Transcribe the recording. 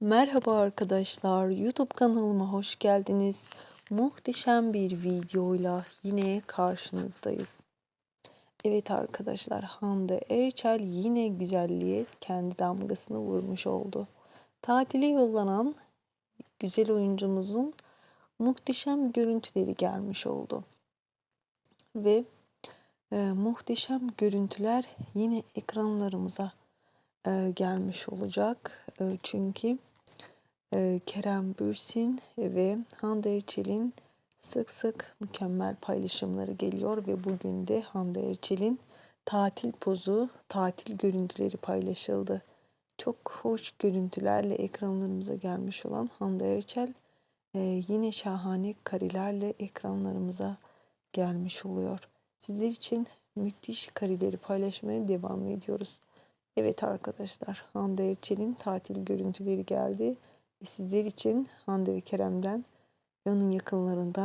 Merhaba arkadaşlar, YouTube kanalıma hoş geldiniz. Muhteşem bir videoyla yine karşınızdayız. Evet arkadaşlar, Hande Erçel yine güzelliğe kendi damgasını vurmuş oldu. Tatile yollanan güzel oyuncumuzun muhteşem görüntüleri gelmiş oldu. Ve e, muhteşem görüntüler yine ekranlarımıza e, gelmiş olacak. E, çünkü e, Kerem Bürsin ve Hande Erçel'in sık sık mükemmel paylaşımları geliyor ve bugün de Hande Erçel'in tatil pozu, tatil görüntüleri paylaşıldı. Çok hoş görüntülerle ekranlarımıza gelmiş olan Hande Erçel e, yine şahane karelerle ekranlarımıza gelmiş oluyor. Sizler için müthiş kareleri paylaşmaya devam ediyoruz. Evet arkadaşlar Hande Erçel'in tatil görüntüleri geldi. Ve sizler için Hande ve Kerem'den ve onun yakınlarından